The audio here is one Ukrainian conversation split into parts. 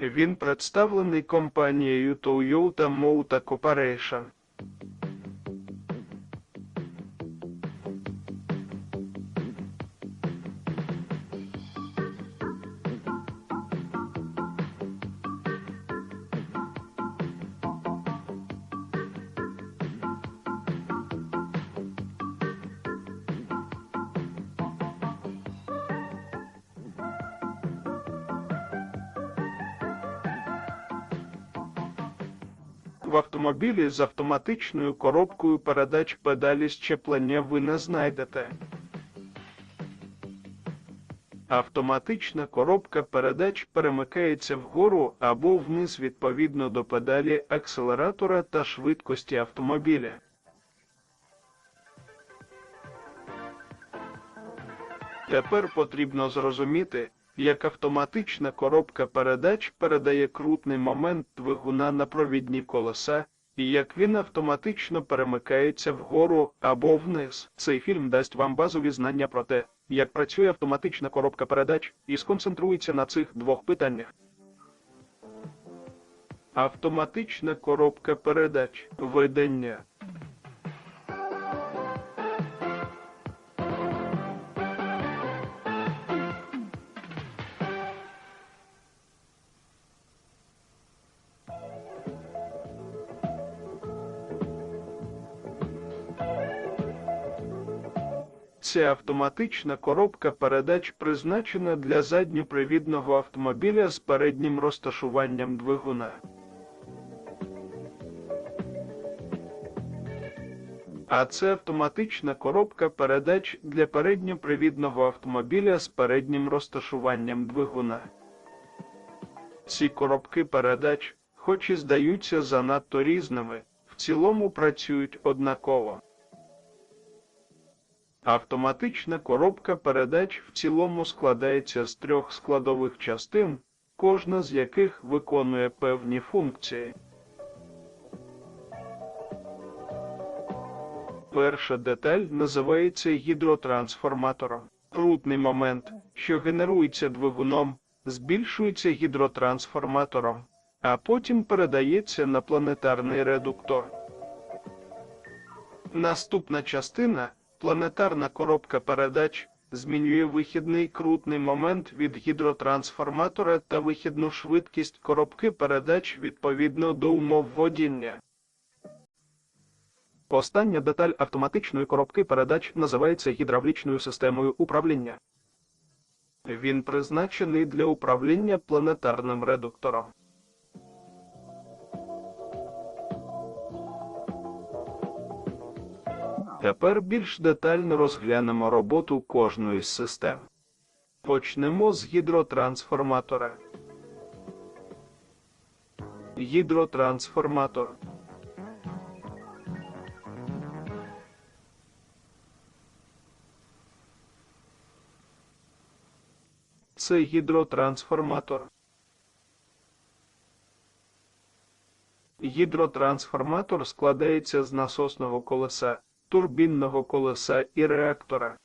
Він представлений компанією Toyota Motor Corporation. В автомобілі з автоматичною коробкою передач педалі щеплення ви не знайдете. Автоматична коробка передач перемикається вгору або вниз відповідно до педалі акселератора та швидкості автомобіля. Тепер потрібно зрозуміти, як автоматична коробка передач передає крутний момент двигуна на провідні колеса, і як він автоматично перемикається вгору або вниз. Цей фільм дасть вам базові знання про те, як працює автоматична коробка передач, і сконцентрується на цих двох питаннях. Автоматична коробка передач. Ведення. Ця автоматична коробка передач призначена для задньопривідного автомобіля з переднім розташуванням двигуна. А це автоматична коробка передач для передньопривідного автомобіля з переднім розташуванням двигуна. Ці коробки передач, хоч і здаються занадто різними, в цілому працюють однаково. Автоматична коробка передач в цілому складається з трьох складових частин, кожна з яких виконує певні функції. Перша деталь називається гідротрансформатором. Крутний момент, що генерується двигуном, збільшується гідротрансформатором, а потім передається на планетарний редуктор. Наступна частина планетарна коробка передач змінює вихідний крутний момент від гідротрансформатора та вихідну швидкість коробки передач відповідно до умов водіння. Остання деталь автоматичної коробки передач називається гідравлічною системою управління. Він призначений для управління планетарним редуктором. Тепер більш детально розглянемо роботу кожної з систем. Почнемо з гідротрансформатора. Гідротрансформатор. Це гідротрансформатор. Гідротрансформатор складається з насосного колеса, турбінного колеса і реактора.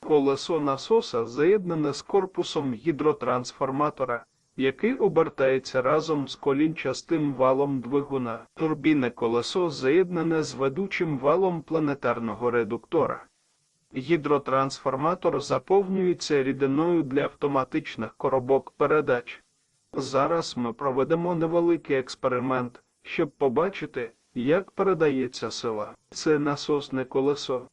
Колесо насоса заєднане з корпусом гідротрансформатора, який обертається разом з колінчастим валом двигуна. Турбінне колесо заєднане з ведучим валом планетарного редуктора. Гідротрансформатор заповнюється рідиною для автоматичних коробок передач. Зараз ми проведемо невеликий експеримент, щоб побачити, як передається сила. Це насосне колесо.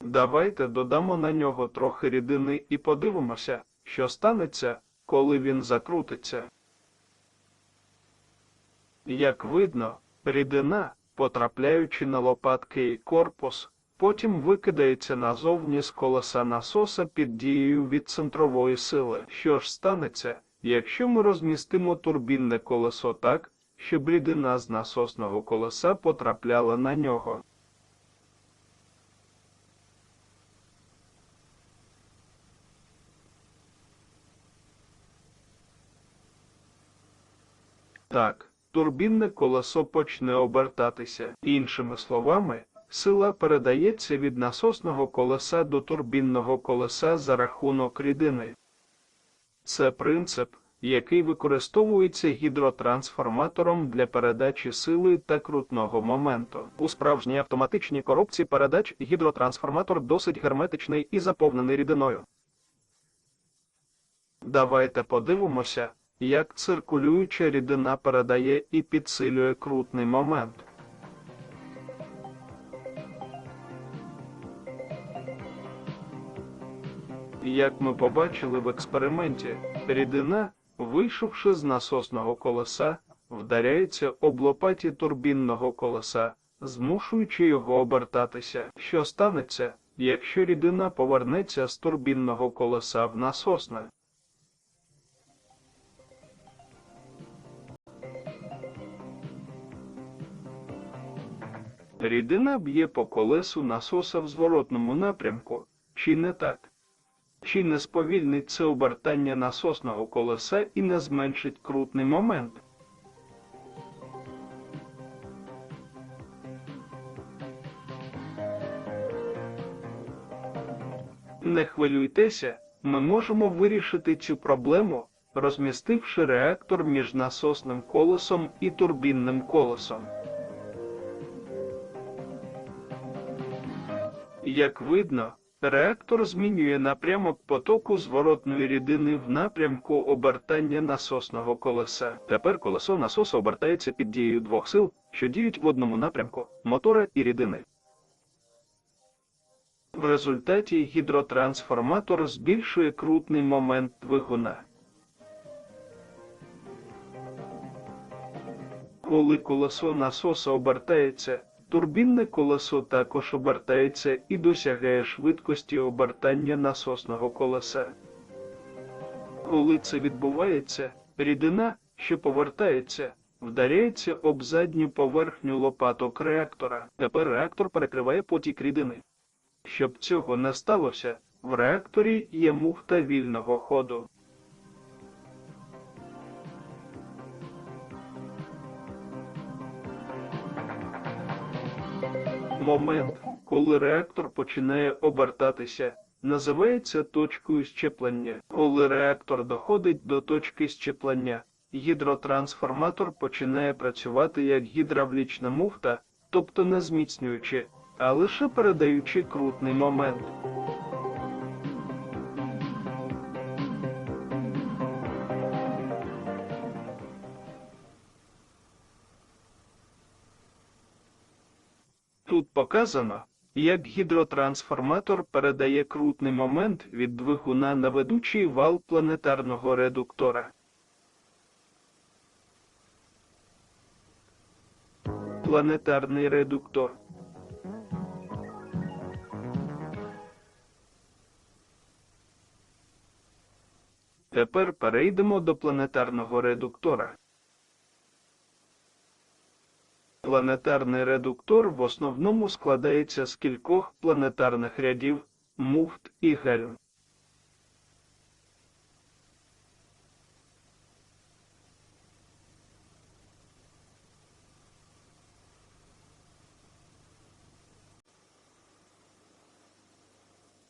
Давайте додамо на нього трохи рідини і подивимося, що станеться, коли він закрутиться. Як видно, рідина, потрапляючи на лопатки і корпус, потім викидається назовні з колеса насоса під дією від центрової сили. Що ж станеться, якщо ми розмістимо турбінне колесо так, щоб рідина з насосного колеса потрапляла на нього? Так, турбінне колесо почне обертатися. Іншими словами, сила передається від насосного колеса до турбінного колеса за рахунок рідини. Це принцип, який використовується гідротрансформатором для передачі сили та крутного моменту. У справжній автоматичній коробці передач гідротрансформатор досить герметичний і заповнений рідиною. Давайте подивимося, як циркулююча рідина передає і підсилює крутний момент. Як ми побачили в експерименті, рідина, вийшовши з насосного колеса, вдаряється об лопаті турбінного колеса, змушуючи його обертатися. Що станеться, якщо рідина повернеться з турбінного колеса в насосне? Рідина б'є по колесу насоса в зворотному напрямку, чи не так? Чи не сповільнить це обертання насосного колеса і не зменшить крутний момент? Не хвилюйтеся, ми можемо вирішити цю проблему, розмістивши реактор між насосним колесом і турбінним колесом. Як видно, реактор змінює напрямок потоку зворотної рідини в напрямку обертання насосного колеса. Тепер колесо насоса обертається під дією двох сил, що діють в одному напрямку мотора і рідини. В результаті гідротрансформатор збільшує крутний момент двигуна. Коли колесо насоса обертається, турбінне колесо також обертається і досягає швидкості обертання насосного колеса. Коли це відбувається, рідина, що повертається, вдаряється об задню поверхню лопаток реактора. Тепер реактор перекриває потік рідини. Щоб цього не сталося, в реакторі є муфта вільного ходу. Момент, коли реактор починає обертатися, називається точкою щеплення. Коли реактор доходить до точки щеплення, гідротрансформатор починає працювати як гідравлічна муфта, тобто не зміцнюючи, а лише передаючи крутний момент. Тут показано, як гідротрансформатор передає крутний момент від двигуна на ведучий вал планетарного редуктора. Планетарний редуктор. Тепер перейдемо до планетарного редуктора. Планетарний редуктор в основному складається з кількох планетарних рядів муфт і гельм.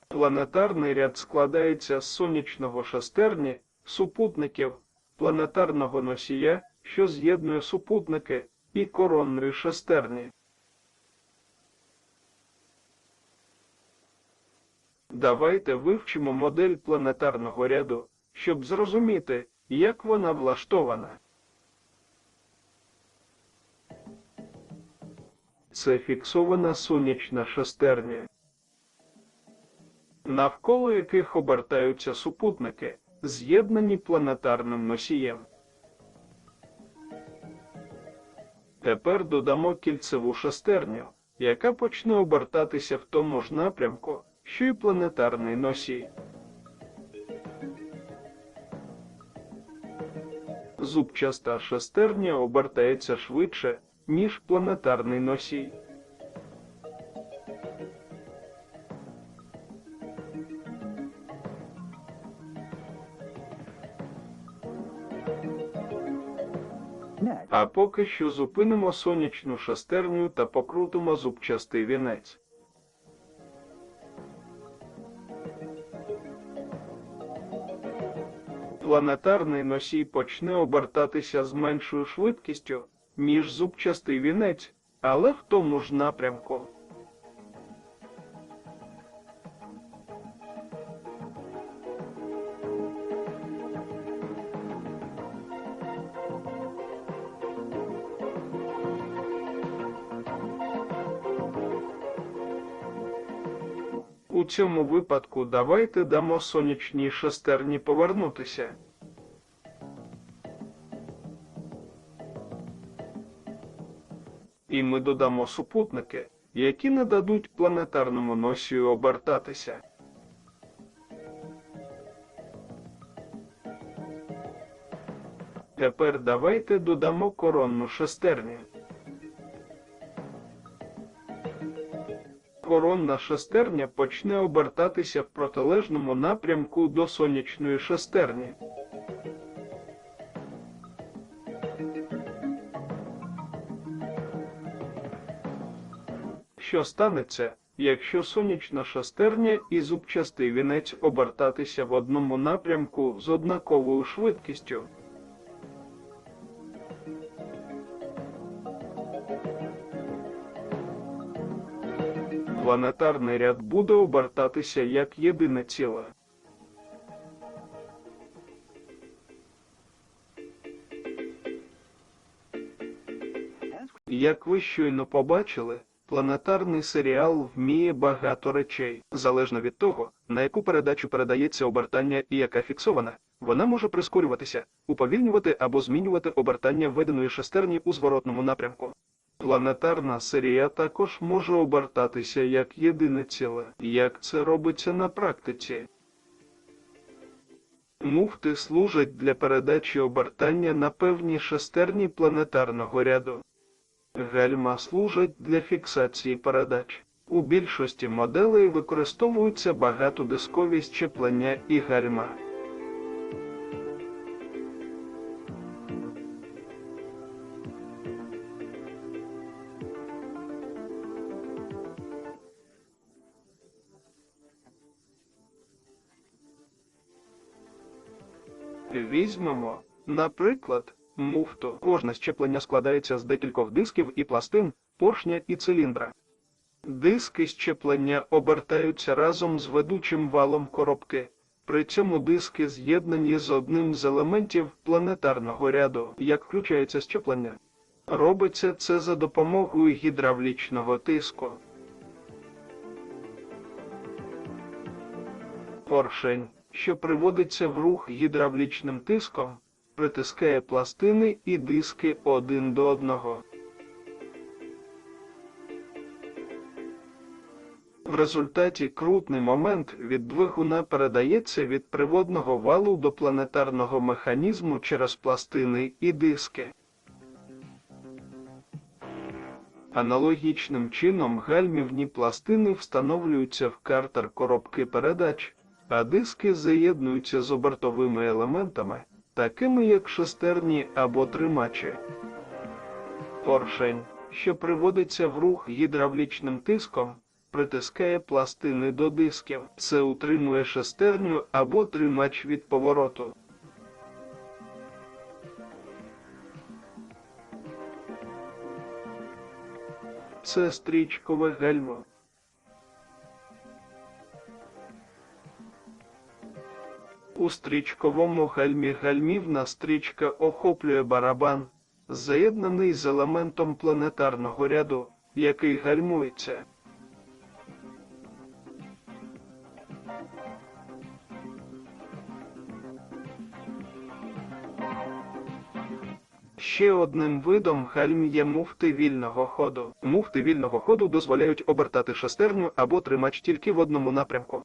Планетарний ряд складається з сонячного шестерні, супутників, планетарного носія, що з'єднує супутники, і коронної шестерні. Давайте вивчимо модель планетарного ряду, щоб зрозуміти, як вона влаштована. Це фіксована сонячна шестерня, навколо яких обертаються супутники, з'єднані планетарним носієм. Тепер додамо кільцеву шестерню, яка почне обертатися в тому ж напрямку, що й планетарний носій. Зубчаста шестерня обертається швидше, ніж планетарний носій. А поки що зупинимо сонячну шестерню та покрутимо зубчастий вінець. Планетарний носій почне обертатися з меншою швидкістю, ніж зубчастий вінець, але в тому ж напрямку. Цьому випадку давайте дамо сонячній шестерні повернутися. І ми додамо супутники, які не дадуть планетарному носію обертатися. Тепер давайте додамо коронну шестерню. Коронна шестерня почне обертатися в протилежному напрямку до сонячної шестерні. Що станеться, якщо сонячна шестерня і зубчастий вінець обертатися в одному напрямку з однаковою швидкістю? Планетарний ряд буде обертатися як єдине ціле. Як ви щойно побачили, планетарний серіал вміє багато речей. Залежно від того, на яку передачу передається обертання і яка фіксована, вона може прискорюватися, уповільнювати або змінювати обертання введеної шестерні у зворотному напрямку. Планетарна серія також може обертатися як єдине ціле. Як це робиться на практиці? Муфти служать для передачі обертання на певній шестерні планетарного ряду. Гальма служать для фіксації передач. У більшості моделей використовуються багатодискові щеплення і гальма. Візьмемо, наприклад, муфту. Кожне щеплення складається з декількох дисків і пластин, поршня і циліндра. Диски щеплення обертаються разом з ведучим валом коробки. При цьому диски з'єднані з одним з елементів планетарного ряду, як включається щеплення. Робиться це за допомогою гідравлічного тиску. Поршень, що приводиться в рух гідравлічним тиском, притискає пластини і диски один до одного. В результаті крутний момент від двигуна передається від приводного валу до планетарного механізму через пластини і диски. Аналогічним чином гальмівні пластини встановлюються в картер коробки передач, а диски заєднуються з обертовими елементами, такими як шестерні або тримачі. Поршень, що приводиться в рух гідравлічним тиском, притискає пластини до дисків. Це утримує шестерню або тримач від повороту. Це стрічкове гальмо. У стрічковому гальмі гальмівна стрічка охоплює барабан, з'єднаний з елементом планетарного ряду, який гальмується. Ще одним видом гальм є муфти вільного ходу. Муфти вільного ходу дозволяють обертати шестерню або тримач тільки в одному напрямку.